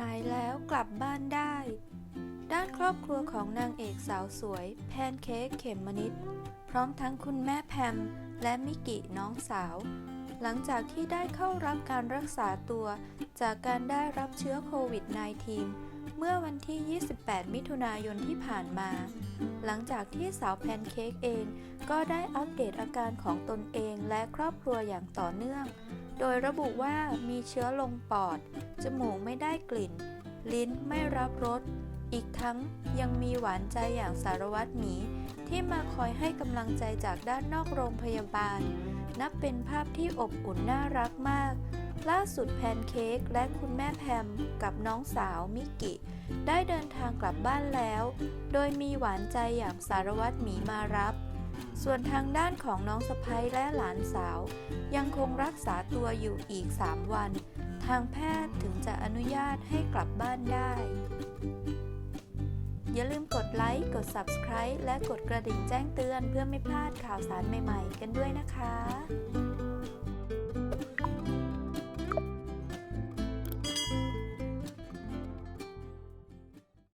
หายแล้วกลับบ้านได้ ด้านครอบครัวของนางเอกสาวสวย แพนเค้กเขมมนิดพร้อมทั้งคุณแม่แพมและมิกิน้องสาว หลังจากที่ได้เข้ารับการรักษาตัวจากการได้รับเชื้อโควิด -19 เมื่อวันที่ 28 มิถุนายนที่ผ่านมา หลังจากที่สาวแพนเค้กเองก็ได้อัปเดตอาการของตนเองและครอบครัวอย่างต่อเนื่อง โดยระบุว่ามีเชื้อลงปอด จมูกไม่ได้กลิ่น ลิ้นไม่รับรส อีกทั้งยังมีหวานใจอย่างสารวัตรหมี ที่มาคอยให้กำลังใจจากด้านนอกโรงพยาบาล นับเป็นภาพที่อบอุ่นน่ารักมาก ล่าสุดแพนเค้กและคุณแม่แพมกับน้องสาวมิกิ ได้เดินทางกลับบ้านแล้ว โดยมีหวานใจอย่างสารวัตรหมีมารับ ส่วนทางด้านของน้องสะพ้ยและหลานสาว ยังคงรักษาตัวอยู่อีก 3 วัน ทางแพทย์ถึงจะอนุญาตให้กลับบ้านได้ อย่าลืมกดไลค์ กด Subscribe และกดกระดิ่งแจ้งเตือนเพื่อไม่พลาดข่าวสารใหม่ ๆ กันด้วยนะคะ